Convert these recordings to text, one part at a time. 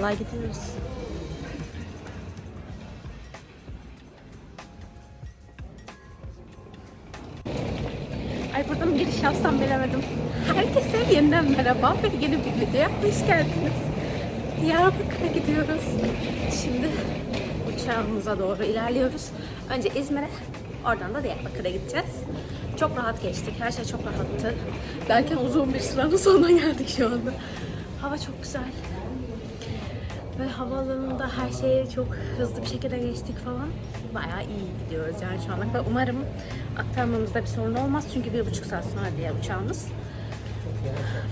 Vallahi gidiyoruz. Ay burada mı giriş yapsam bilemedim. Herkese yeniden merhaba ve yeni bir videoya hoş geldiniz. Diyarbakır'a gidiyoruz. Şimdi uçağımıza doğru ilerliyoruz. Önce İzmir'e, oradan da Diyarbakır'a gideceğiz. Çok rahat geçtik, her şey çok rahattı. Derken uzun bir sıranın sonuna geldik şu anda. Hava çok güzel. Ve havaalanında her şeyi çok hızlı bir şekilde geçtik falan. Bayağı iyi gidiyoruz yani şu anda. Ve umarım aktarmamızda bir sorun olmaz. Çünkü bir buçuk saat sonra diye uçağımız.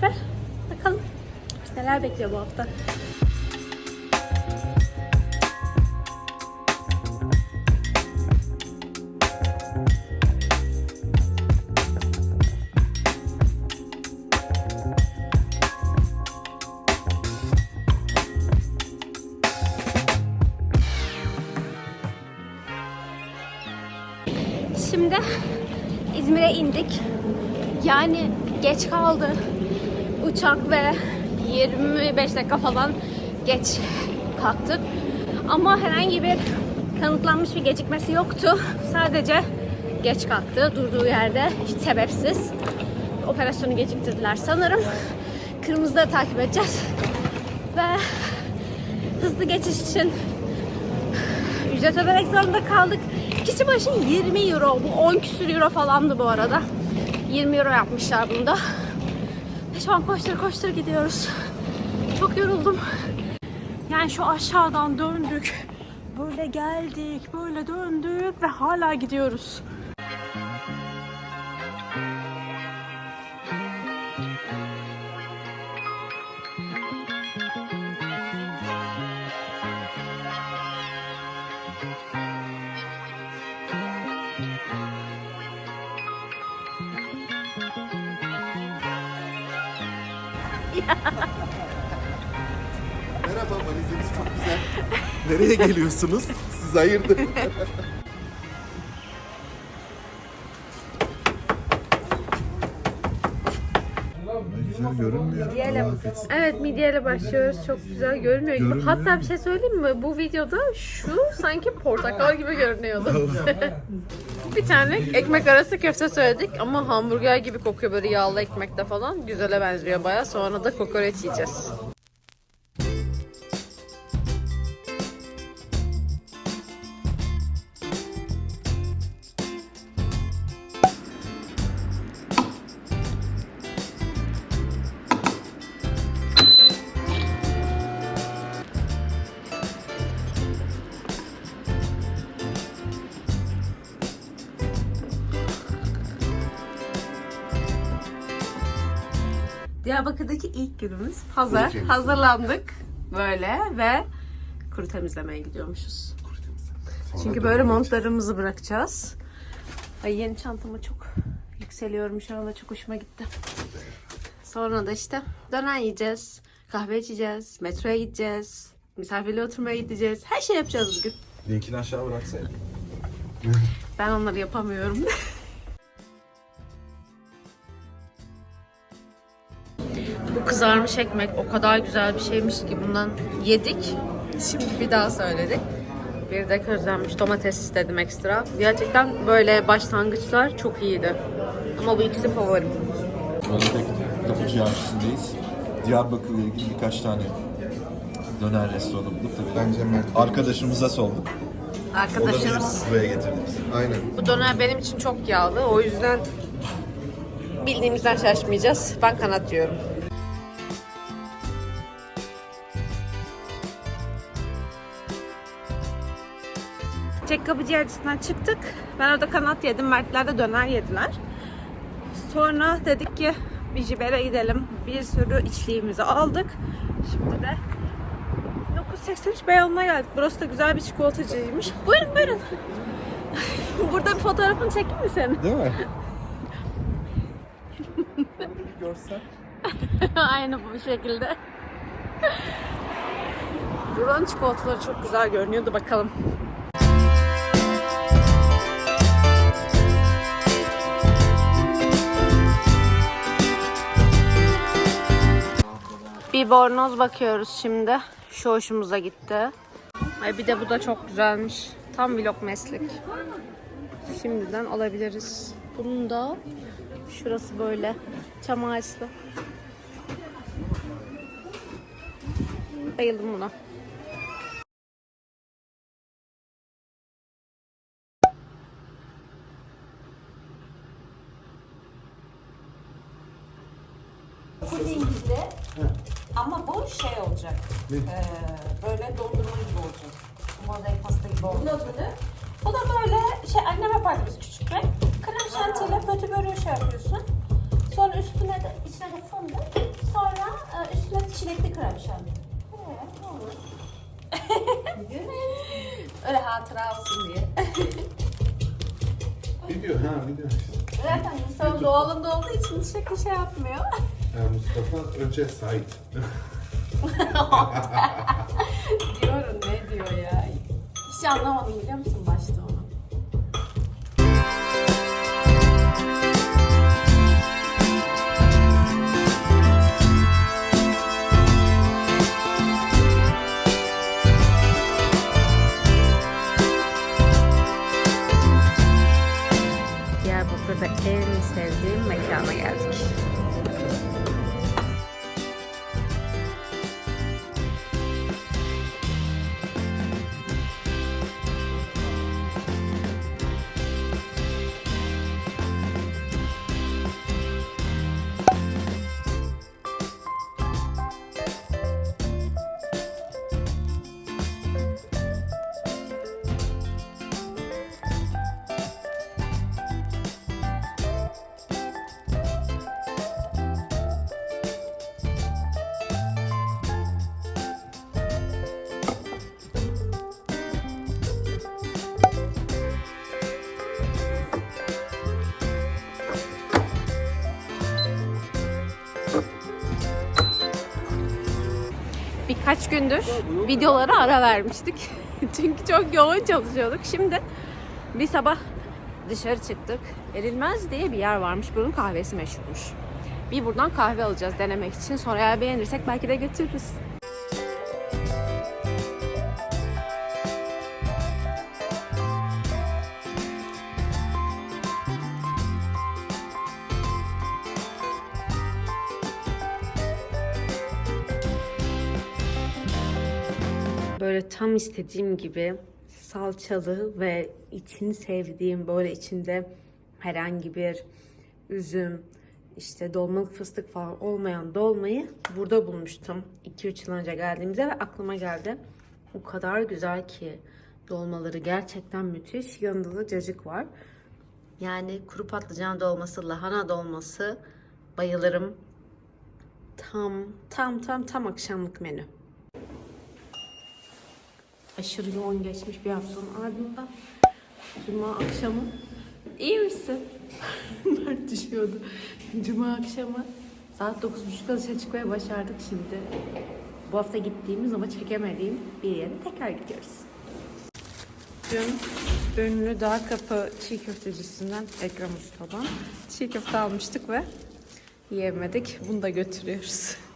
Ve bakalım neler bekliyor bu hafta. Şimdi İzmir'e indik. Yani geç kaldı uçak ve 25 dakika falan geç kalktık. Ama herhangi bir kanıtlanmış bir gecikmesi yoktu. Sadece geç kalktı durduğu yerde hiç sebepsiz. Operasyonu geciktirdiler sanırım. Kırmızıları takip edeceğiz. Ve hızlı geçiş için ücret ödemek zorunda kaldık. Kişi başı 20 euro. Bu 10 küsür euro falandı bu arada. 20 euro yapmışlar bunda. Ve şu an koştur koştur gidiyoruz. Çok yoruldum. Yani şu aşağıdan döndük. Böyle geldik, böyle döndük ve hala gidiyoruz. Merhaba valiziniz çok güzel. Nereye geliyorsunuz? Siz hayırdır? güzel görünmüyor. Evet midyeyle başlıyoruz. Çok güzel görünüyor gibi. Hatta bir şey söyleyeyim mi? Bu videoda şu sanki portakal gibi görünüyordu. bir tane ekmek arası köfte söyledik ama hamburger gibi kokuyor böyle yağlı ekmekte falan. Güzele benziyor baya. Sonra da kokoreç yiyeceğiz. Diyarbakır'daki ilk günümüz. Hazır. Kuru. Hazırlandık. Böyle ve kuru temizlemeye gidiyormuşuz. Sonra Çünkü böyle montlarımızı bırakacağız. Ay yeni çantama çok yükseliyorum şu anda çok hoşuma gitti. Sonra da işte döner yiyeceğiz, kahve içeceğiz, metroya gideceğiz, misafirle oturmaya gideceğiz. Her şey yapacağız bugün. Linkini aşağı bıraksaydın. Ben onları yapamıyorum. kızarmış ekmek o kadar güzel bir şeymiş ki bundan yedik. Şimdi bir daha söyledik. Bir de közlenmiş domates istedim ekstra. Gerçekten böyle başlangıçlar çok iyiydi. Ama bu ikisi favorim. Özbek Kapıcı Avcısı'ndayız. Diyarbakır'la ilgili birkaç tane döner restoranı bulduk. Tabii Bence Mert. arkadaşımıza sorduk. O da Arkadaşlarımız bizi buraya getirdi. Aynen. bu döner benim için çok yağlı. O yüzden bildiğimizden şaşmayacağız. Ben kanat yiyorum. Çek kapıcı yercisinden çıktık. Ben orada kanat yedim. Mertler de döner yediler. Sonra dedik ki bir jibere gidelim. Bir sürü içliğimizi aldık. Şimdi de 983 Beyoğlu'na geldik. Burası da güzel bir çikolatacıymış. Buyurun buyurun. Burada bir fotoğrafını çekeyim mi senin? Değil mi? Görsen. Aynı bu şekilde. Buranın çikolataları çok güzel görünüyordu bakalım. Bir bornoz bakıyoruz şimdi. Şu hoşumuza gitti. Ay bir de bu da çok güzelmiş. Tam vlog meslek. Şimdiden alabiliriz. Bunun da şurası böyle çam ağaçlı. Bayıldım buna. Puding gibi. Ama bu şey olacak. Ee, böyle dondurma gibi olacak. Mozaik pasta gibi olacak. Bu ne? Bu da böyle şey annem yapardı biz küçükken. Krem şantiyle pötü böreği şey yapıyorsun. Sonra üstüne de içine de fındık. Sonra e, üstüne çilekli krem şanti. Evet, ne olur. Öyle hatıra olsun diye. Video ha video. Zaten Mustafa doğalında olduğu için şaka şey yapmıyor. Mustafa önce Sait. Diyorum ne diyor ya. Hiç anlamadım biliyor musun Birkaç gündür videolara ara vermiştik. Çünkü çok yoğun çalışıyorduk. Şimdi bir sabah dışarı çıktık. Erilmez diye bir yer varmış. Bunun kahvesi meşhurmuş. Bir buradan kahve alacağız denemek için. Sonra eğer beğenirsek belki de götürürüz. Böyle tam istediğim gibi salçalı ve içini sevdiğim böyle içinde herhangi bir üzüm, işte dolmalık fıstık falan olmayan dolmayı burada bulmuştum. 2-3 yıl önce geldiğimizde ve aklıma geldi. O kadar güzel ki dolmaları gerçekten müthiş. Yanında da cacık var. Yani kuru patlıcan dolması, lahana dolması bayılırım. Tam tam tam tam akşamlık menü aşırı yoğun geçmiş bir haftanın ardından Cuma akşamı iyi misin? Mert düşüyordu. Cuma akşamı saat 9.30'da dışarı çıkmaya başardık şimdi. Bu hafta gittiğimiz ama çekemediğim bir yere tekrar gidiyoruz. Dün ünlü Dağ Kapı çiğ köftecisinden Ekrem Usta'dan çiğ köfte almıştık ve yiyemedik. Bunu da götürüyoruz.